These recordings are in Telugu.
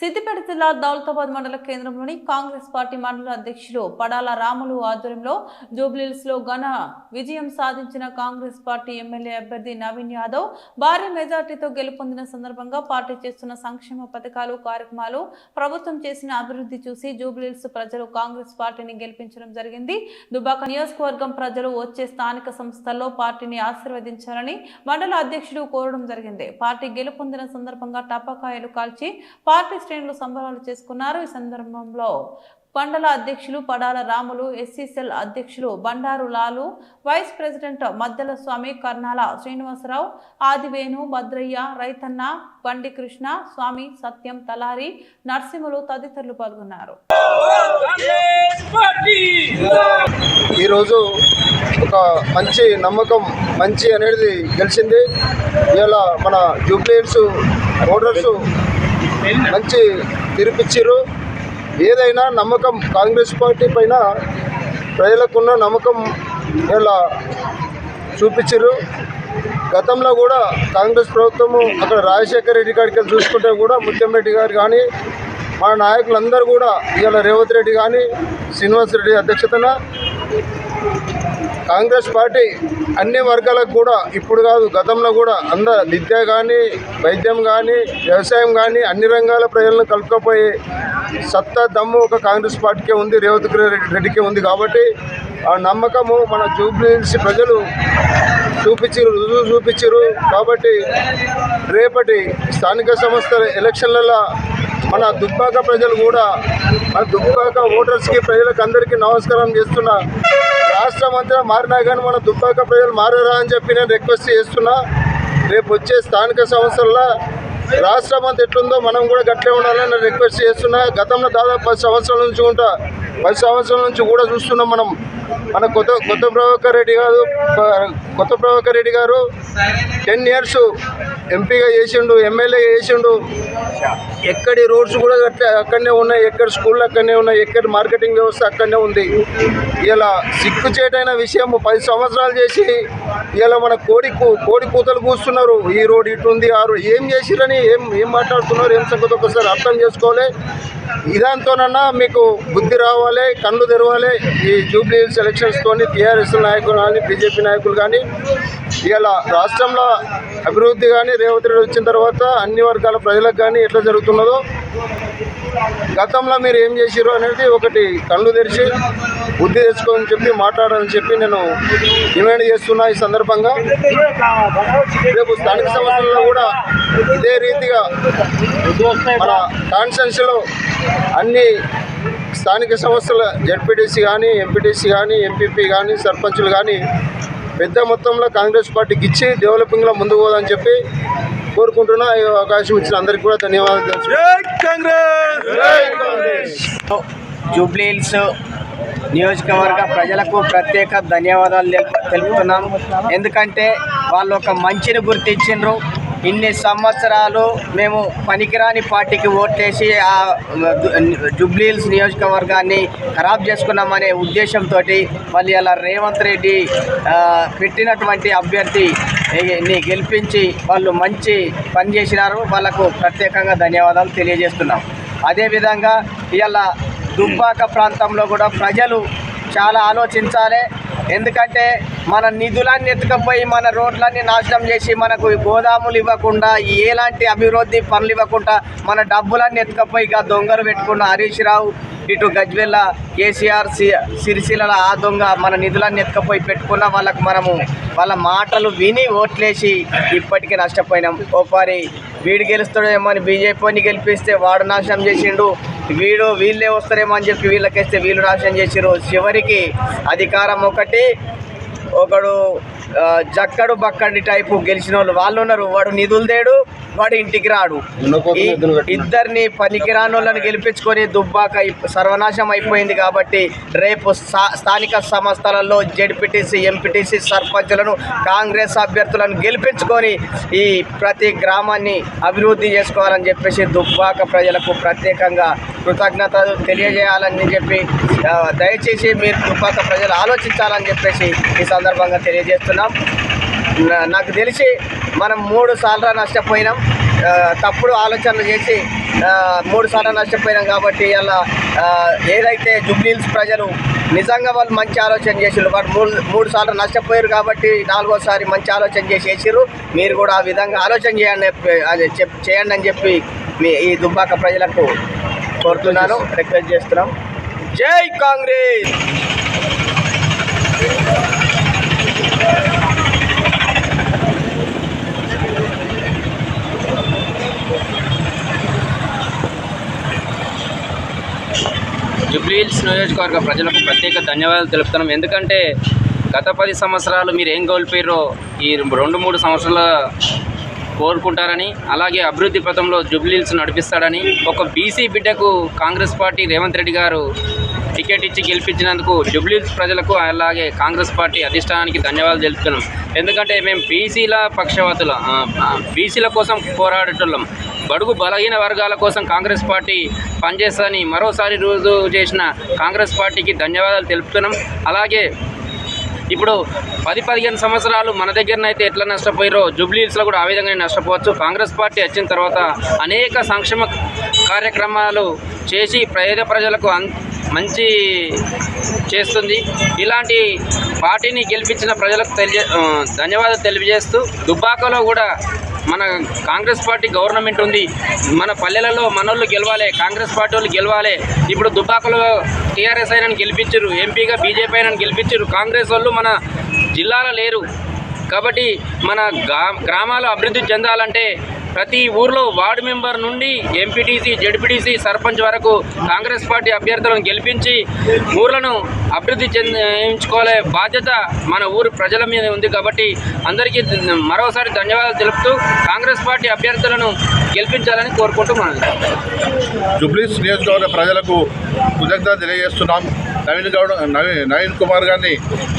Siddipet జిల్లా దౌలతాబాద్ మండల కేంద్రంలోని కాంగ్రెస్ పార్టీ మండల అధ్యక్షులు పడాల రాములు ఆధ్వర్యంలో జూబ్లీల్స్లో ఘన విజయం సాధించిన కాంగ్రెస్ పార్టీ ఎమ్మెల్యే అభ్యర్థి నవీన్ యాదవ్ భారీ మెజార్టీతో గెలుపొందిన సందర్భంగా పార్టీ చేస్తున్న సంక్షేమ పథకాలు కార్యక్రమాలు ప్రభుత్వం చేసిన అభివృద్ధి చూసి జూబ్లీల్స్ ప్రజలు కాంగ్రెస్ పార్టీని గెలిపించడం జరిగింది. దుబాక నియోజకవర్గం ప్రజలు వచ్చే స్థానిక సంస్థల్లో పార్టీని ఆశీర్వదించాలని మండల అధ్యక్షుడు కోరడం జరిగింది. పార్టీ గెలుపొందిన సందర్భంగా టపాకాయలు కాల్చి పార్టీ శ్రేణులు సంబరాలు చేసుకున్నారు. ఈ సందర్భంలో మండల అధ్యక్షులు పడాల రాములు ఎస్సీసెల్ అధ్యక్షులు బండారు లాలు వైస్ ప్రెసిడెంట్ మద్దెల స్వామి కర్నాల శ్రీనివాసరావు ఆదివేణు భద్రయ్య రైతన్న బండి కృష్ణ స్వామి సత్యం తలారి నరసింహులు తదితరులు పాల్గొన్నారు. ఈరోజు ఒక మంచి నమ్మకం మంచి అనేది గెలిచింది. ఇవాళ మన జూబ్లీహిల్స్ ఓటర్స్ మంచి తీర్పిచ్చారు ఏదైనా నమ్మకం కాంగ్రెస్ పార్టీ పైన ప్రజలకున్న నమ్మకం ఇలా చూపించారు గతంలో కూడా కాంగ్రెస్ ప్రభుత్వము అక్కడ రాజశేఖర రెడ్డి గారికి వెళ్ళి చూసుకుంటే కూడా ముత్యంరెడ్డి గారు కానీ మన నాయకులందరూ కూడా ఇవాళ రేవంత్ రెడ్డి కానీ శ్రీనివాస్ రెడ్డి అధ్యక్షతన కాంగ్రెస్ పార్టీ అన్ని వర్గాలకు కూడా ఇప్పుడు కాదు గతంలో కూడా అంద విద్య కానీ వైద్యం కానీ వ్యవసాయం కానీ అన్ని రంగాల ప్రజలను కలుపుకపోయి సత్తా దమ్ము ఒక కాంగ్రెస్ పార్టీకే ఉంది రేవంత్ రెడ్డికే ఉంది కాబట్టి ఆ నమ్మకము మన జూబ్లీహిల్స్ ప్రజలు చూపించారు రుజువు చూపించారు కాబట్టి రేపటి స్థానిక సంస్థల ఎలక్షన్లలో మన దుబ్బాక ప్రజలు కూడా మన దుబ్బాక ఓటర్స్కి ప్రజలకు అందరికీ నమస్కారం చేస్తున్నా రాష్ట్ర మంత్రి మారినా కానీ మన దుబ్బాక ప్రజలు మారారా అని చెప్పి నేను రిక్వెస్ట్ చేస్తున్నా. రేపు వచ్చే స్థానిక సంస్థల్లో రాష్ట్రం అంతా ఎట్లుందో మనం కూడా గట్లే ఉండాలని రిక్వెస్ట్ చేస్తున్నా. గతంలో దాదాపు పది సంవత్సరాల నుంచి ఉంటా. పది సంవత్సరాల నుంచి కూడా చూస్తున్నాం మనం. మన కొత్త కొత్త ప్రభాకర్ రెడ్డి గారు కొత్త ప్రభాకర్ రెడ్డి గారు టెన్ ఇయర్స్ ఎంపీగా చేసిండు ఎమ్మెల్యే చేసిండు. ఎక్కడి రోడ్స్ కూడా అట్లా అక్కడనే ఉన్నాయి ఎక్కడ స్కూళ్ళు అక్కడనే ఉన్నాయి ఎక్కడ మార్కెటింగ్ వ్యవస్థ అక్కడనే ఉంది. ఇలా సిగ్గుచేటైన విషయం పది సంవత్సరాలు చేసి ఇలా మన కోడి కూ- కోడి కూతలు కూస్తున్నారు. ఈ రోడ్ ఇటు ఉంది ఆ రోడ్ ఏం చేసిరని ఏం ఏం మాట్లాడుతున్నారు ఏం సంగతి ఒకసారి అర్థం చేసుకోవాలి. ఇదాంతోనన్నా మీకు బుద్ధి రావాలి కళ్ళు తెరవాలి. ఈ జూబ్లీ హిల్స్ ఎలక్షన్స్తోని టీఆర్ఎస్ నాయకులు కానీ బీజేపీ నాయకులు కానీ ఇలా రాష్ట్రంలో అభివృద్ధి కానీ రేవంత్ రెడ్డి వచ్చిన తర్వాత అన్ని వర్గాల ప్రజలకు కానీ ఎట్లా జరుగుతున్నదో గతంలో మీరు ఏం చేసిరు అనేది ఒకటి కళ్ళు తెరిచి బుద్ధి తెచ్చుకోని చెప్పి మాట్లాడాలని చెప్పి నేను డిమాండ్ చేస్తున్నా ఈ సందర్భంగా. రేపు స్థానిక సంస్థల్లో కూడా ఇదే రీతిగా మన కాన్స్టెన్సీలో అన్ని స్థానిక సంస్థల జడ్పీటీసీ కానీ ఎంపీటీసీ కానీ ఎంపీపీ కానీ సర్పంచులు కానీ పెద్ద మొత్తంలో కాంగ్రెస్ పార్టీకి ఇచ్చి డెవలపింగ్లో ముందుకు పోదని చెప్పి కోరుకుంటున్నా ఈ అవకాశం ఇచ్చిన అందరికీ కూడా ధన్యవాదాలు జూబ్లీహిల్స్ నియోజకవర్గ ప్రజలకు ప్రత్యేక ధన్యవాదాలు తెలు- తెలుపుతున్నాం ఎందుకంటే వాళ్ళు ఒక మంచిని గుర్తించిండ్రు. ఇన్ని సంవత్సరాలు మేము పనికిరాని పార్టీకి ఓట్లేసి ఆ జూబ్లీహిల్స్ నియోజకవర్గాన్ని ఖరాబ్ చేసుకున్నామనే ఉద్దేశంతో వాళ్ళు ఇలా రేవంత్ రెడ్డి పెట్టినటువంటి అభ్యర్థి ని గెలిపించి వాళ్ళు మంచి పని చేసినారు వాళ్ళకు ప్రత్యేకంగా ధన్యవాదాలు తెలియజేస్తున్నాం. అదేవిధంగా ఇవాళ దుబ్బాక ప్రాంతంలో కూడా ప్రజలు చాలా ఆలోచించాలి. ఎందుకంటే మన నిధులన్నీ ఎత్తుకపోయి మన రోడ్లన్నీ నాశనం చేసి మనకు గోదాములు ఇవ్వకుండా ఎలాంటి అభివృద్ధి పనులు ఇవ్వకుండా మన డబ్బులన్నీ ఎత్తుకపోయి ఇక దొంగలు పెట్టుకున్న హరీష్ రావు ఇటు గజ్వెల్ల కేసీఆర్ సి సిరిసిల్ల ఆ దొంగ మన నిధులన్నీ ఎత్తుకపోయి పెట్టుకున్న వాళ్ళకు మనము వాళ్ళ మాటలు విని ఓట్లేసి ఇప్పటికీ నష్టపోయినాం. ఓపారి వీడు గెలుస్తాడేమో అని బీజేపీని గెలిపిస్తే వాడు నాశనం చేసిండు వీడు వీళ్ళే వస్తారేమో అని చెప్పి వీళ్ళకేస్తే వీళ్ళు నాశనం చేసిరు చివరికి అధికారం ఒకటి ఒకడు జక్కడు బక్కడి టైపు గెలిచిన వాళ్ళు వాళ్ళు ఉన్నారు వాడు నిధులు తేడు వాడు ఇంటికి రాడు. ఇద్దరిని పనికిరాని వాళ్ళని గెలిపించుకొని దుబ్బాక సర్వనాశం అయిపోయింది కాబట్టి రేపు స్థా- స్థానిక సంస్థలలో జెడ్పీటీసీ ఎంపీటీసీ సర్పంచులను కాంగ్రెస్ అభ్యర్థులను గెలిపించుకొని ఈ ప్రతి గ్రామాన్ని అభివృద్ధి చేసుకోవాలని చెప్పేసి దుబ్బాక ప్రజలకు ప్రత్యేకంగా కృతజ్ఞతలు తెలియజేయాలని చెప్పి దయచేసి మీరు దుబ్బాక ప్రజలు ఆలోచించాలని చెప్పేసి ఈ సందర్భంగా తెలియజేస్తున్నాం. నాకు తెలిసి మనం మూడు సార్లు నష్టపోయినాం. తప్పుడు ఆలోచనలు చేసి మూడు సార్లు నష్టపోయినాం కాబట్టి అలా ఏదైతే జుబ్లీల్స్ ప్రజలు నిజంగా వాళ్ళు మంచి ఆలోచన చేసిరు వాడు మూడు మూడు సార్లు నష్టపోయారు కాబట్టి నాలుగోసారి మంచి ఆలోచన చేసి మీరు కూడా ఆ విధంగా ఆలోచన చేయండి అది చెప్ చేయండి అని చెప్పి మీ ఈ దుబ్బాక ప్రజలకు కోరుతున్నాను. రిక్వెస్ట్ చేస్తున్నాం. జై కాంగ్రెస్! జుబ్లీహిల్స్ నియోజకవర్గ ప్రజలకు ప్రత్యేక ధన్యవాదాలు తెలుపుతున్నాం. ఎందుకంటే గత పది సంవత్సరాలు మీరు ఏం కోల్పోయారో ఈ రెండు మూడు సంవత్సరాల కోరుకుంటారని అలాగే అభివృద్ధి పథంలో జుబ్లీల్స్ నడిపిస్తాడని ఒక బీసీ బిడ్డకు కాంగ్రెస్ పార్టీ రేవంత్ రెడ్డి గారు టికెట్ ఇచ్చి గెలిపించినందుకు జుబ్లీల్స్ ప్రజలకు అలాగే కాంగ్రెస్ పార్టీ అధిష్టానానికి ధన్యవాదాలు తెలుపుతున్నాం. ఎందుకంటే మేము బీసీల పక్షవాతుల బీసీల కోసం పోరాడేటోళ్ళం బడుగు బలహీన వర్గాల కోసం కాంగ్రెస్ పార్టీ పనిచేస్తుందని మరోసారి రుజువు చేసిన కాంగ్రెస్ పార్టీకి ధన్యవాదాలు తెలుపుతున్నాం. అలాగే ఇప్పుడు పది పదిహేను సంవత్సరాలు మన దగ్గరనైతే ఎట్లా నష్టపోయారో జూబ్లీహిల్స్లో కూడా ఆ విధంగానే నష్టపోవచ్చు. కాంగ్రెస్ పార్టీ వచ్చిన తర్వాత అనేక సంక్షేమ కార్యక్రమాలు చేసి పేద ప్రజలకు మంచి చేస్తుంది. ఇలాంటి పార్టీని గెలిపించిన ప్రజలకు తెలియ ధన్యవాదాలు తెలియజేస్తూ దుబ్బాకలో కూడా మన కాంగ్రెస్ పార్టీ గవర్నమెంట్ ఉంది. మన పల్లెలలో మనోళ్ళు గెలవాలి కాంగ్రెస్ పార్టీ వాళ్ళు గెలవాలి. ఇప్పుడు దుబ్బాకలో టీఆర్ఎస్ అయినా గెలిపించారు ఎంపీగా బీజేపీ అయినా గెలిపించారు. కాంగ్రెస్ వాళ్ళు మన జిల్లాలో లేరు. కాబట్టి మన గ్రామాలు అభివృద్ధి చెందాలంటే ప్రతి ఊర్లో వార్డు మెంబర్ నుండి ఎంపీటీసీ జడ్పీటీసీ సర్పంచ్ వరకు కాంగ్రెస్ పార్టీ అభ్యర్థులను గెలిపించి ఊర్లను అభివృద్ధి చెందించుకోలే బాధ్యత మన ఊరు ప్రజల మీద ఉంది కాబట్టి అందరికీ మరోసారి ధన్యవాదాలు తెలుపుతూ కాంగ్రెస్ పార్టీ అభ్యర్థులను గెలిపించాలని కోరుకుంటున్నాను జుబ్లీస్ నియోజకవర్గ ప్రజలకు కృతజ్ఞత తెలియజేస్తున్నాం. నవీన్ గౌడ్ నవీన్ నవీన్ కుమార్ గారిని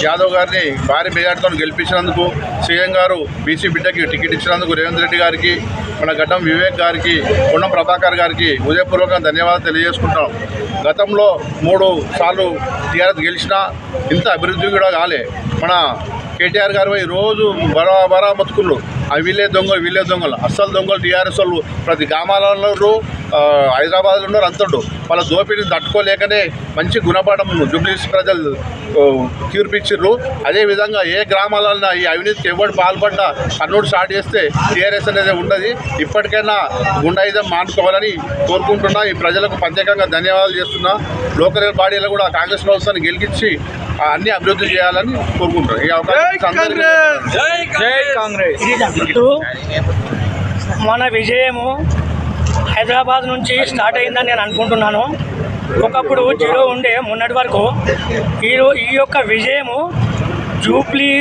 యాదవ్ గారిని భారీ మెజార్టీతో గెలిపించినందుకు సీఎం గారు బీసీ బిడ్డకి టికెట్ ఇచ్చినందుకు రేవంత్ రెడ్డి గారికి మన గడ్డం వివేక్ గారికి ఉన్న ప్రభాకర్ గారికి హృదయపూర్వకంగా ధన్యవాదాలు తెలియజేసుకుంటాం గతంలో మూడు సార్లు టీఆర్ఎస్ గెలిచినా ఇంత అభివృద్ధి కూడా కాలే. మన కేటీఆర్ గారు పోయి రోజు బరా బరా బతుకుళ్ళు ఆ వీళ్ళే దొంగలు వీళ్ళే దొంగలు అస్సలు దొంగలు టీఆర్ఎస్ వాళ్ళు ప్రతి గ్రామాలలో హైదరాబాద్లో ఉన్నారు అంతుండ్రు వాళ్ళ దోపిడీని తట్టుకోలేకనే మంచి గుణపాఠం జూబ్లీస్ ప్రజలు తీర్పిచ్చిర్రు అదేవిధంగా ఏ గ్రామాలన్నా ఈ అవినీతికి ఎవరు పాల్పడ్డా కన్నోడు స్టార్ట్ చేస్తే టీఆర్ఎస్ అనేది ఉండదు. ఇప్పటికైనా గుండాయుధం మానుకోవాలని కోరుకుంటున్నా. ఈ ప్రజలకు ప్రత్యేకంగా ధన్యవాదాలు చేస్తున్నా. లోకల్ బాడీలో కూడా కాంగ్రెస్ ప్రభుత్వాన్ని గెలిపించి ఆ, అన్ని అభివృద్ధి చేయాలని కోరుకుంటున్నాను ఈ అవకాశం అందరికీ జై కాంగ్రెస్! ఇటు మన విజయము హైదరాబాద్ నుంచి స్టార్ట్ అయిందని నేను అనుకుంటున్నాను. ఒకప్పుడు జీరో ఉండే మొన్నటి వరకు ఈరో ఈ యొక్క విజయము జూబ్లీ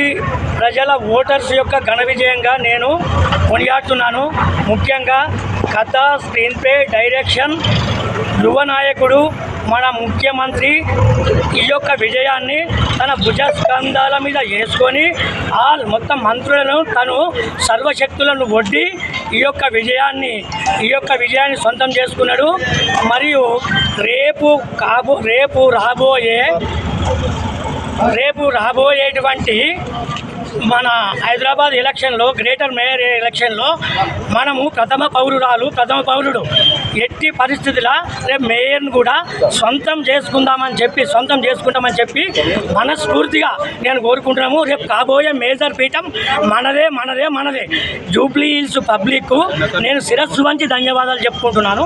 ప్రజల ఓటర్స్ యొక్క ఘన విజయంగా నేను కొనియాడుతున్నాను. ముఖ్యంగా కథ స్క్రీన్ ప్లే డైరెక్షన్ యువ నాయకుడు మన ముఖ్యమంత్రి ఈ యొక్క విజయాన్ని తన భుజ స్కంధాల మీద వేసుకొని ఆ మొత్తం మంత్రులను తను సర్వశక్తులను ఒడ్డి ఈ యొక్క విజయాన్ని ఈ యొక్క విజయాన్ని సొంతం చేసుకున్నాడు. మరియు రేపు కాబో రేపు రాబోయే రేపు రాబోయేటువంటి మన హైదరాబాద్ ఎలక్షన్లో గ్రేటర్ మేయర్ ఎలక్షన్లో మనము ప్రథమ పౌరురాలు ప్రథమ పౌరుడు. ఎట్టి పరిస్థితుల రేపు మేయర్ను కూడా సొంతం చేసుకుందామని చెప్పి సొంతం చేసుకుంటామని చెప్పి మనస్ఫూర్తిగా నేను కోరుకుంటున్నాము. రేపు కాబోయే మేజర్ పీఠం మనదే మనదే మనదే. జూబ్లీ హిల్స్ పబ్లిక్ నేను శిరస్సు వంచి ధన్యవాదాలు చెప్పుకుంటున్నాను.